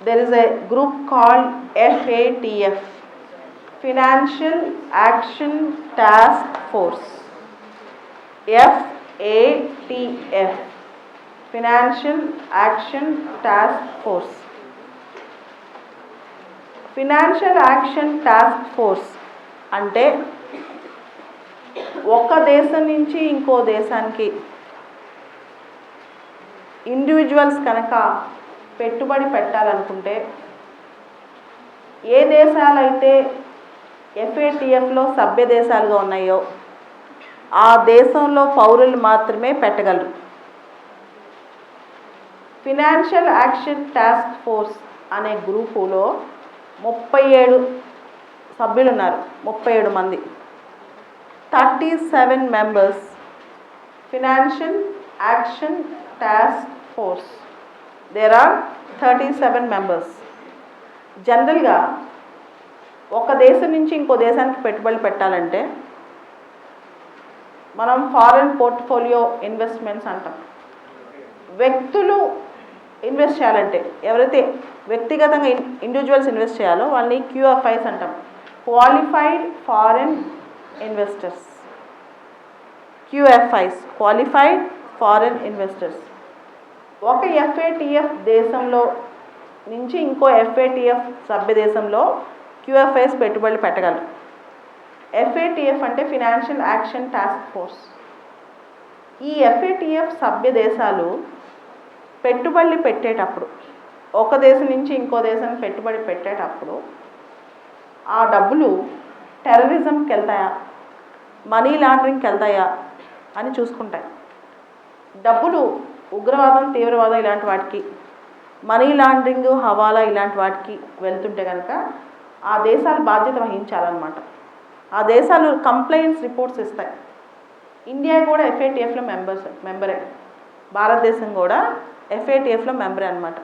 there is a group called FATF, Financial Action Task Force. FATF, Financial Action Task Force. Financial action task force అంటే ఒక దేశం నుంచి ఇంకో దేశానికి individuals కనుక పెట్టుబడి పెట్టాలనుకుంటే ఏ దేశాలైతే ఎఫ్ఏటిఎఫ్లో సభ్య దేశాలుగా ఉన్నాయో ఆ దేశంలో పౌరులు మాత్రమే పెట్టగలరు. ఫినాన్షియల్ యాక్షన్ టాస్క్ ఫోర్స్ అనే గ్రూపులో ముప్పై ఏడు సభ్యులు ఉన్నారు ముప్పై ఏడు మంది. Thirty seven members financial action task force there are thirty seven members జనరల్గా ఒక దేశం నుంచి ఇంకో దేశానికి పెట్టుబడులు పెట్టాలంటే మనం ఫారెన్ పోర్ట్ఫోలియో ఇన్వెస్ట్మెంట్స్ అంటాం. వ్యక్తులు ఇన్వెస్ట్ చేయాలంటే ఎవరైతే వ్యక్తిగతంగా ఇండివిజువల్స్ ఇన్వెస్ట్ చేయాలో వాళ్ళని క్యూఎఫ్ఐస్ అంటాం. Qualified foreign investors QFIs qualified foreign investors ఒక ఎఫ్ఏటిఎఫ్ దేశంలో నుంచి ఇంకో ఎఫ్ఏటిఎఫ్ సభ్య దేశంలో క్యూఎఫ్ఐస్ పెట్టుబడులు పెట్టగలరు. ఎఫ్ఏటిఎఫ్ అంటే ఫినాన్షియల్ యాక్షన్ టాస్క్ ఫోర్స్ ఈ ఎఫ్ఏటిఎఫ్ సభ్య దేశాలు పెట్టుబడులు పెట్టేటప్పుడు ఒక దేశం నుంచి ఇంకో దేశం పెట్టుబడి పెట్టేటప్పుడు ఆ డబ్బులు టెర్రరిజంకి వెళ్తాయా? మనీ లాండరింగ్కి వెళ్తాయా? అని చూసుకుంటాయి. డబ్బులు ఉగ్రవాదం తీవ్రవాదం ఇలాంటి వాటికి మనీ లాండరింగ్ హవాలా ఇలాంటి వాటికి వెళ్తుంటే కనుక ఆ దేశాలు బాధ్యత వహించాలన్నమాట. ఆ దేశాలు కంప్లైంట్స్ రిపోర్ట్స్ ఇస్తాయి. ఇండియా కూడా ఎఫ్ఏటిఎఫ్లో మెంబర్స్ మెంబరే భారతదేశం కూడా ఎఫ్ఏటిఎఫ్లో మెంబరే అనమాట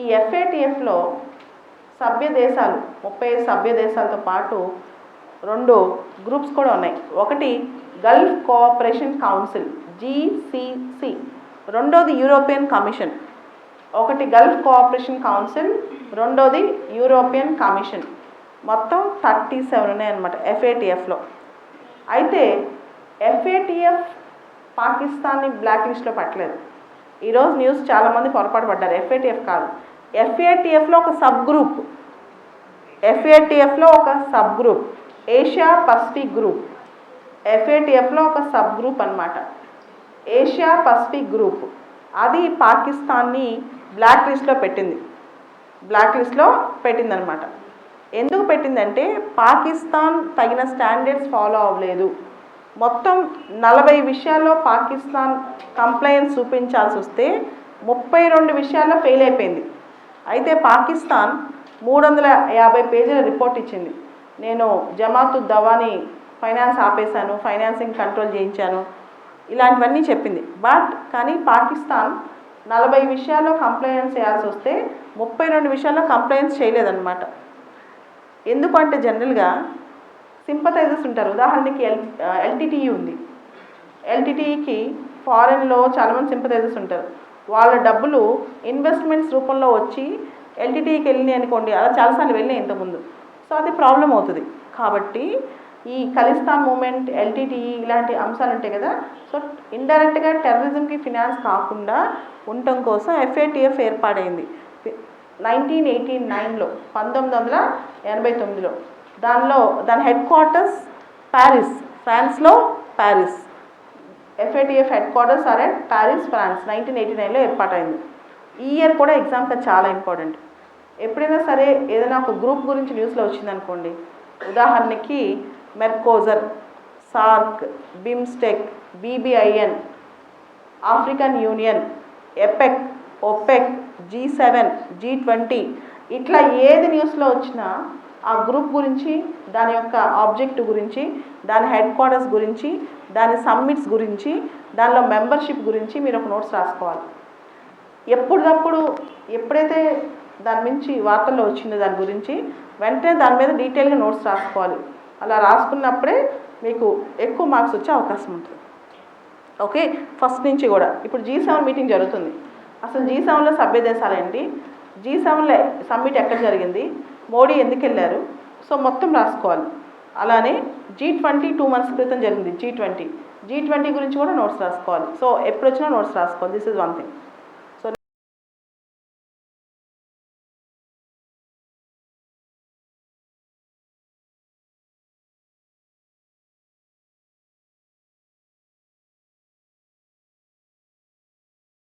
ఈ ఎఫ్ఏటిఎఫ్లో సభ్య దేశాలు ముప్పై సభ్య దేశాలతో పాటు రెండు గ్రూప్స్ కూడా ఉన్నాయి. ఒకటి గల్ఫ్ కోఆపరేషన్ కౌన్సిల్ జీసీసీ రెండోది యూరోపియన్ కమిషన్ ఒకటి గల్ఫ్ కోఆపరేషన్ కౌన్సిల్ రెండోది యూరోపియన్ కమిషన్ మొత్తం థర్టీ సెవెన్ ఉన్నాయన్నమాట ఎఫ్ఏటిఎఫ్లో అయితే ఎఫ్ఏటిఎఫ్ పాకిస్తాన్ని బ్లాక్ లిస్ట్లో పెట్టలేదు. ఈరోజు న్యూస్ చాలామంది పొరపాటు పడ్డారు. ఎఫ్ఏటిఎఫ్ కాదు. ఎఫ్ఏటిఎఫ్లో ఒక సబ్ గ్రూప్ ఎఫ్ఏటిఎఫ్లో ఒక sub group Asia Pacific group ఎఫ్ఏటిఎఫ్లో ఒక సబ్ గ్రూప్ అనమాట ఏషియా పసిఫిక్ గ్రూప్. అది పాకిస్తాన్ని బ్లాక్ లిస్ట్లో పెట్టింది. బ్లాక్ లిస్ట్లో పెట్టిందనమాట. ఎందుకు పెట్టిందంటే పాకిస్తాన్ తగిన స్టాండర్డ్స్ ఫాలో అవ్వలేదు. మొత్తం నలభై విషయాల్లో పాకిస్తాన్ కంప్లైంట్స్ చూపించాల్సి వస్తే ముప్పై రెండు విషయాల్లో ఫెయిల్ అయిపోయింది. అయితే పాకిస్తాన్ మూడు వందల యాభై పేజీల రిపోర్ట్ ఇచ్చింది. నేను జమాతు దవాని ఫైనాన్స్ ఆపేశాను ఫైనాన్సింగ్ కంట్రోల్ చేయించాను ఇలాంటివన్నీ చెప్పింది. బట్ కానీ పాకిస్తాన్ నలభై విషయాల్లో కంప్లైంట్స్ చేయాల్సి వస్తే ముప్పై రెండు విషయాల్లో కంప్లైంట్స్ చేయలేదన్నమాట. ఎందుకంటే జనరల్గా సింపతైజర్స్ ఉంటారు. ఉదాహరణకి ఎల్ ఎల్టీటీఈ ఉంది. ఎల్టీటీఈకి ఫారెన్లో చాలామంది సింపతైజర్స్ ఉంటారు. వాళ్ళ డబ్బులు ఇన్వెస్ట్మెంట్స్ రూపంలో వచ్చి ఎల్టీటీఈకి వెళ్ళినాయి అనుకోండి అలా చాలాసార్లు వెళ్ళినాయి ఇంతకుముందు. సో అది ప్రాబ్లం అవుతుంది. కాబట్టి ఈ ఖలిస్తాన్ మూమెంట్ ఎల్టీటీఈ ఇలాంటి అంశాలు ఉంటాయి కదా. సో ఇండైరెక్ట్గా టెర్రరిజంకి ఫినాన్స్ కాకుండా ఉండటం కోసం ఎఫ్ఏటిఎఫ్ ఏర్పాడైంది నైన్టీన్ ఎయిటీ నైన్లో పంతొమ్మిది వందల ఎనభై తొమ్మిదిలో. దానిలో దాని హెడ్ క్వార్టర్స్ ప్యారిస్ ఫ్రాన్స్లో Paris FATF headquarters are and Paris France nineteen eighty నైన్లో ఏర్పాటైంది. ఈ ఇయర్ కూడా ఎగ్జామ్కి చాలా ఇంపార్టెంట్ ఎప్పుడైనా సరే ఏదైనా ఒక గ్రూప్ గురించి న్యూస్లో వచ్చిందనుకోండి. ఉదాహరణకి Mercosur SAARC BIMSTEC BBIN African Union APEC OPEC G seven G twenty ఇట్లా ఏది న్యూస్లో వచ్చినా ఆ గ్రూప్ గురించి దాని యొక్క ఆబ్జెక్ట్ గురించి దాని హెడ్ క్వార్టర్స్ గురించి దాని సమ్మిట్స్ గురించి దానిలో మెంబర్షిప్ గురించి మీరు ఒక నోట్స్ రాసుకోవాలి. ఎప్పుడప్పుడు ఎప్పుడైతే దాని నుంచి వార్తల్లో వచ్చిందో దాని గురించి వెంటనే దాని మీద డీటెయిల్గా నోట్స్ రాసుకోవాలి. అలా రాసుకున్నప్పుడే మీకు ఎక్కువ మార్క్స్ వచ్చే అవకాశం ఉంటుంది. ఓకే? ఫస్ట్ నుంచి కూడా. ఇప్పుడు జీ సెవెన్ మీటింగ్ జరుగుతుంది. అసలు జీ సెవెన్లో సభ్య దేశాలేంటి జీ సెవెన్లో సమ్మిట్ ఎక్కడ జరిగింది? మోడీ ఎందుకు వెళ్ళారు? సో మొత్తం రాసుకోవాలి. అలానే జీ ట్వంటీ టూ మంత్స్ క్రితం జరిగింది. G twenty. జీ ట్వంటీ గురించి కూడా నోట్స్ రాసుకోవాలి. సో ఎప్పుడు వచ్చినా నోట్స్ రాసుకోవాలి. This is one thing